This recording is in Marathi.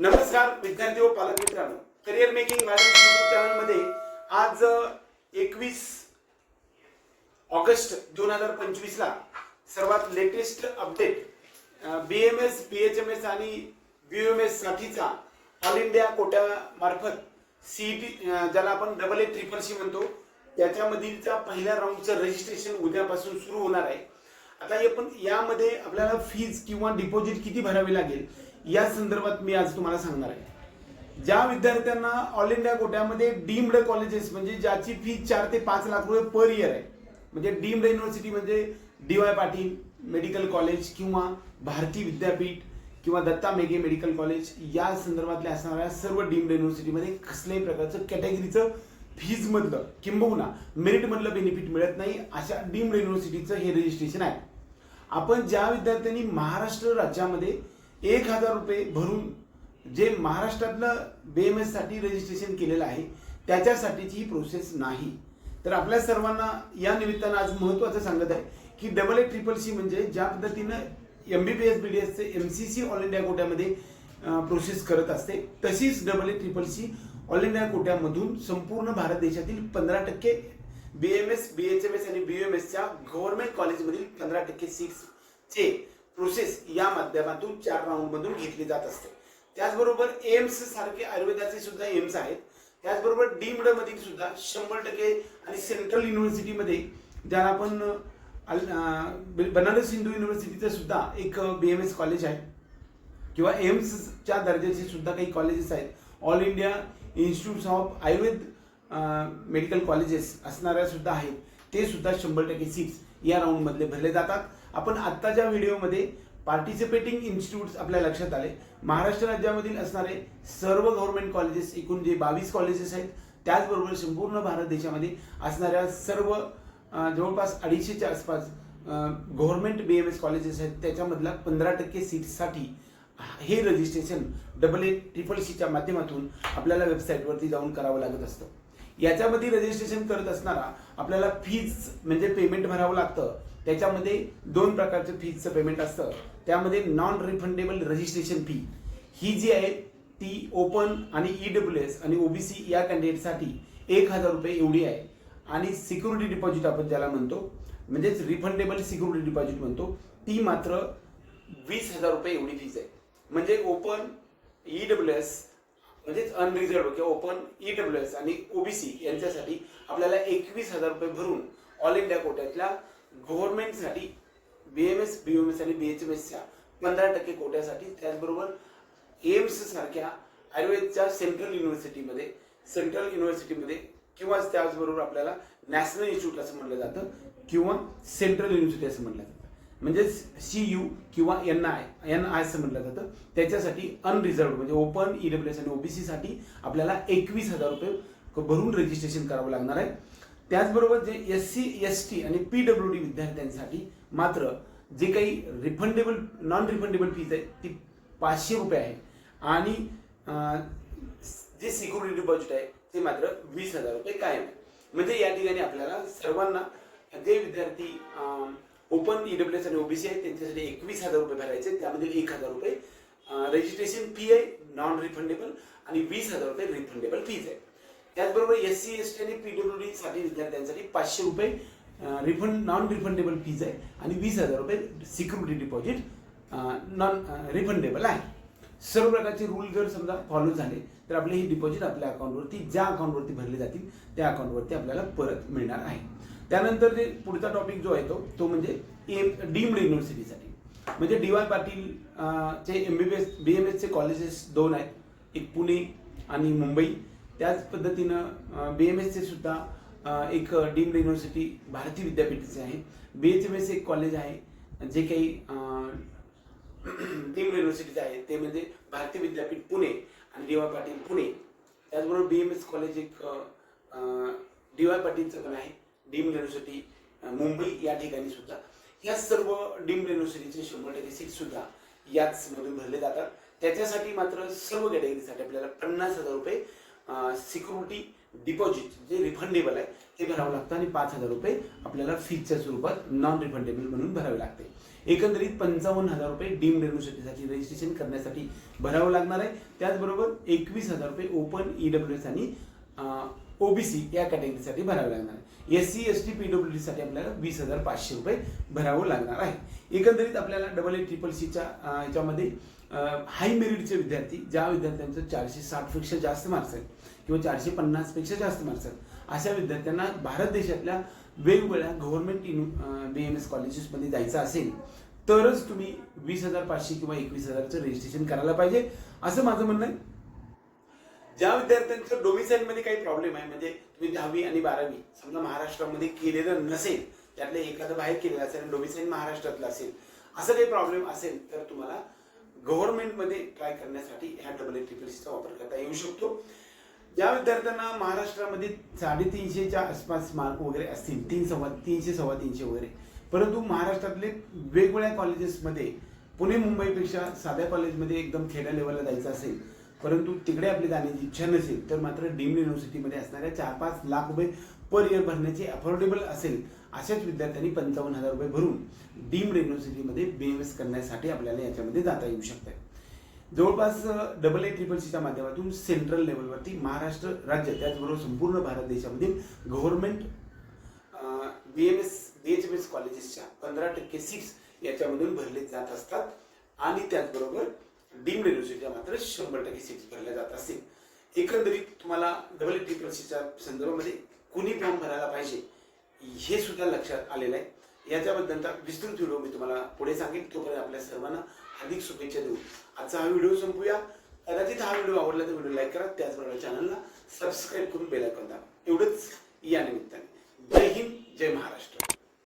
नमस्कार विद्यार्थी व पालक मित्रांनो. करिअर मेकिंग गायडन्स युट्यूब चॅनलमध्ये आज एकवीस ऑगस्ट दोन हजार पंचवीसला सर्वात latest update B M S B H M S आणि बी एम एस साठीचा ऑल इंडिया कोट्यामार्फत सी ज्याला आपण डबल ए ट्रिपल सी म्हणतो त्याच्यामधीलचा पहिल्या राऊंडचं रजिस्ट्रेशन उद्यापासून सुरू होणार आहे. आता हे पण यामध्ये आपल्याला फीज किंवा डिपॉझिट किती भरावी लागेल या संदर्भात मी आज तुम्हाला सांगणार आहे. ज्या विद्यार्थ्यांना ऑल इंडिया कोट्यामध्ये डीम्ड कॉलेजेस म्हणजे ज्याची फी चार ते पाच लाख रुपये पर इयर आहे म्हणजे डीम्ड युनिव्हर्सिटी म्हणजे D Y Patil medical college किंवा भारती विद्यापीठ किंवा दत्ता मेघे मेडिकल कॉलेज या संदर्भातल्या असणाऱ्या सर्व डीम्ड युनिव्हर्सिटीमध्ये कसल्याही प्रकारचं कॅटेगरीचं फीजमधलं किंबहुना मेरिटमधलं बेनिफिट मिळत नाही अशा डीम्ड युनिव्हर्सिटीचं हे रजिस्ट्रेशन आहे. आपण ज्या विद्यार्थ्यांनी महाराष्ट्र राज्यामध्ये एक हजार रुपये भरून जे महाराष्ट्रातलं बी एम एससाठी रजिस्ट्रेशन केलेलं आहे त्याच्यासाठीची ही प्रोसेस नाही. तर आपल्या सर्वांना या निमित्तानं आज महत्त्वाचं सांगत आहे की डबल ए ट्रिपल सी म्हणजे ज्या पद्धतीनं M B B S B D एसचे M C C all India कोट्यामध्ये process करत असते तशीच double A triple C all India कोट्यामधून संपूर्ण भारत देशातील पंधरा टक्के बीएमएस बीएचएमएस आणि बीएमएसच्या गव्हर्नमेंट कॉलेजमधील पंधरा टक्के सीट्सचे प्रोसेस या माध्यमातून चार राऊंडमधून घेतली जात असते. त्याचबरोबर एम्स सारखे आयुर्वेदाचे सुद्धा एम्स आहेत. त्याचबरोबर डीम्ड मधील सुद्धा शंभर टक्के आणि सेंट्रल युनिव्हर्सिटीमध्ये ज्याला आपण बनारस हिंदू युनिव्हर्सिटीचं सुद्धा एक बी एम एस कॉलेज आहे. किंवा एम्सच्या दर्जाचे सुद्धा काही कॉलेजेस आहेत. All India institute of Ayurveda medical colleges असणाऱ्या सुद्धा आहेत ते सुद्धा शंभर टक्के सीट्स या राऊंडमधले भरले जातात. आपण आत्ताच्या व्हिडिओमध्ये पार्टिसिपेटिंग इन्स्टिट्यूट्स आपल्या लक्षात आले. महाराष्ट्र राज्यामधील असणारे सर्व गव्हर्नमेंट कॉलेजेस एकूण जे बावीस कॉलेजेस आहेत त्याचबरोबर संपूर्ण भारत देशामध्ये असणाऱ्या सर्व जवळपास अडीचशेच्या आसपास government B M S colleges आहेत त्याच्यामधल्या पंधरा टक्के सीट्ससाठी हे रजिस्ट्रेशन डबल ए ट्रिपल सीच्या माध्यमातून आपल्याला वेबसाईटवरती जाऊन करावं लागत असतं. याच्यामध्ये रजिस्ट्रेशन करत असताना आपल्याला फीज म्हणजे पेमेंट भरावं लागतं. त्याच्यामध्ये दोन प्रकारचे फीजचं पेमेंट असतं. त्यामध्ये नॉन रिफंडेबल रजिस्ट्रेशन फी ही जी आहे ती ओपन आणि ई डब्ल्यू एस आणि ओबीसी या कॅन्डिडेटसाठी एक हजार रुपये एवढी आहे. आणि सिक्युरिटी डिपॉझिट आपण ज्याला म्हणतो म्हणजेच रिफंडेबल सिक्युरिटी डिपॉझिट म्हणतो ती मात्र वीस हजार रुपये एवढी फीज आहे. म्हणजे ओपन ई डब्ल्यू एस म्हणजेच अनरिझर्व किंवा ओपन ई डब्ल्यू एस आणि ओबीसी यांच्यासाठी आपल्याला एकवीस हजार रुपये भरून ऑल इंडिया कोट्यातल्या गव्हर्नमेंटसाठी B M S B M S आणि बी एच एम एसच्या पंधरा टक्के कोट्यासाठी त्याचबरोबर एम्स सारख्या आयुर्वेदच्या सेंट्रल युनिव्हर्सिटीमध्ये सेंट्रल युनिव्हर्सिटीमध्ये किंवा त्याचबरोबर आपल्याला नॅशनल इन्स्टिट्यूट असं म्हटलं जातं किंवा सेंट्रल युनिव्हर्सिटी असं म्हटलं जातं. म्हणजेच सी यू किंवा एन आय एन आय असं म्हटलं जातं. त्याच्यासाठी अनरिझर्व म्हणजे ओपन ई डब्ल्यू एस आणि ओबीसी साठी आपल्याला एकवीस हजार रुपये भरून रजिस्ट्रेशन करावं लागणार आहे. त्याचबरोबर जे एस सी एस टी आणि पी डब्ल्यू डी विद्यार्थ्यांसाठी मात्र जे काही रिफंडेबल नॉन रिफंडेबल फीज आहे ती पाचशे रुपये आहे. आणि जे सिक्युरिटी डिपॉझिट आहे ते मात्र वीस हजार रुपये कायम आहे. म्हणजे या ठिकाणी आपल्याला सर्वांना जे विद्यार्थी ओपन ई डब्ल्यू एस आणि ओबीसी आहेत त्यांच्यासाठी एकवीस हजार रुपये भरायचे. त्यामध्ये एक हजार रुपये रजिस्ट्रेशन फी आहे नॉन रिफंडेबल आणि वीस हजार रुपये रिफंडेबल फीज आहे त्याचबरोबर एस सी एस टी आणि पीडब्ल्यू डी साठी विद्यार्थ्यांसाठी पाचशे रुपये रिफंड नॉन रिफंडेबल फीज आहे आणि वीस हजार रुपये सिक्युरिटी डिपॉझिट नॉन रिफंडेबल आहे. सर्व प्रकारचे रूल जर समजा फॉलो झाले तर आपले हे डिपॉझिट आपल्या अकाउंटवरती ज्या अकाउंटवरती भरले जातील त्या अकाउंटवरती आपल्याला परत मिळणार आहे. त्यानंतर जे पुढचा टॉपिक जो आहे तो तो म्हणजे एम डीम्ड युनिव्हर्सिटीसाठी म्हणजे डी वाय पाटील चे M B B S B M एसचे कॉलेजेस दोन आहेत. एक पुणे आणि मुंबई. त्याच पद्धतीनं बी एम एसचे सुद्धा एक डीम्ड युनिव्हर्सिटी भारती विद्यापीठाचे आहे. बी एच एम एस एक कॉलेज आहे. जे काही डीम्ड युनिव्हर्सिटीचे आहे ते म्हणजे भारतीय विद्यापीठ पुणे आणि डी वाय पाटील पुणे. त्याचबरोबर बी एम एस कॉलेज एक डी वाय पाटीलचं पण आहे. डीम्ड युनिव्हर्सिटी मुंबई या ठिकाणी सुद्धा. या सर्व डीम्ड युनिव्हर्सिटीचे शंभर टक्के सीट सुद्धा याच मधून भरले जातात. त्याच्यासाठी मात्र सर्व कॅटेगरीसाठी आपल्याला पन्नास हजार रुपये सिक्युरिटी डिपॉझिट जे रिफंडेबल आहे ते भरावं लागतं आणि पाच हजार रुपये आपल्याला फीजच्या स्वरूपात नॉन रिफंडेबल म्हणून भरावे लागते. एकंदरीत पंचावन्न हजार रुपये डीम युनिव्हर्सिटीसाठी रजिस्ट्रेशन करण्यासाठी भरावं लागणार आहे. त्याचबरोबर एकवीस हजार रुपये ओपन ईडब्ल्यू एस आणि ओबीसी या कॅटेगरीसाठी भरावे लागणार आहे. S C S T P W साठी आपल्याला वीस हजार पाचशे रुपये भरावं लागणार आहे. एकंदरीत आपल्याला डबल ए ट्रिपल सीच्या याच्यामध्ये हाय मेरिटचे विद्यार्थी ज्या विद्यार्थ्यांचं चारशे साठपेक्षा जास्त मार्क्स आहेत किंवा चारशे पन्नासपेक्षा जास्त मार्क्स आहेत अशा विद्यार्थ्यांना भारत देशातल्या वेगवेगळ्या गव्हर्नमेंट बी एम एस कॉलेजेसमध्ये जायचं असेल तरच तुम्ही वीस हजार पाचशे किंवा एकवीस हजारचं रजिस्ट्रेशन करायला पाहिजे. असं माझं म्हणणं आहे. ज्या विद्यार्थ्यांचं डोमिसाईल मध्ये काही प्रॉब्लेम आहे म्हणजे तुम्ही दहावी आणि बारावी समजा महाराष्ट्रामध्ये केलेलं नसेल त्यातलं एखादं बाहेर केलेलं असेल आणि डोमिसाईल महाराष्ट्रातलं असेल असं काही प्रॉब्लेम असेल तर तुम्हाला गव्हर्नमेंटमध्ये ट्राय करण्यासाठी ह्या डबल ए ट्रिपल सीचा वापर करता येऊ शकतो. ज्या विद्यार्थ्यांना महाराष्ट्रामध्ये साडेतीनशेच्या आसपास मार्क वगैरे असतील तीन सव्वा तीनशे सव्वा तीनशे वगैरे परंतु महाराष्ट्रातले वेगवेगळ्या कॉलेजेसमध्ये पुणे मुंबईपेक्षा साध्या कॉलेजमध्ये एकदम खेड्या लेवलला जायचं असेल परंतु तिकडे आपली जाण्याची इच्छा नसेल तर मात्र डीम्ड युनिव्हर्सिटीमध्ये असणाऱ्या चार पाच लाख रुपये पर इयर भरण्याचे अफोर्डेबल असेल अशाच विद्यार्थ्यांनी पंचावन्न हजार रुपये भरून डीम्ड युनिव्हर्सिटीमध्ये बी एम एस करण्यासाठी आपल्याला याच्यामध्ये जाता येऊ शकतं जवळपास डबल ए ट्रिपल सीच्या माध्यमातून सेंट्रल लेवलवरती महाराष्ट्र राज्य त्याचबरोबर संपूर्ण भारत देशामधील government B M S B H M S कॉलेजेसच्या पंधरा टक्के सीट्स याच्यामधून भरले जात असतात. आणि त्याचबरोबर डीम्ड युनिव्हर्सिटीच्या मात्र शंभर टक्के सीट्स भरल्या जात असतील एकंदरीत तुम्हाला डबल ट्रिपल सीच्या संदर्भामध्ये कुणी फॉर्म भरायला पाहिजे हे सुद्धा लक्षात आलेलं आहे. याच्याबद्दलचा विस्तृत व्हिडिओ मी तुम्हाला पुढे सांगेन. तोपर्यंत आपल्या सर्वांना हार्दिक शुभेच्छा देऊ. आजचा हा व्हिडिओ संपूया. कदाचित हा व्हिडिओ आवडला तर व्हिडिओ लाईक करा. त्याचबरोबर चॅनलला सबस्क्राईब करून बेल आयकॉन दाबा. एवढंच या निमित्ताने. जय हिंद जय महाराष्ट्र.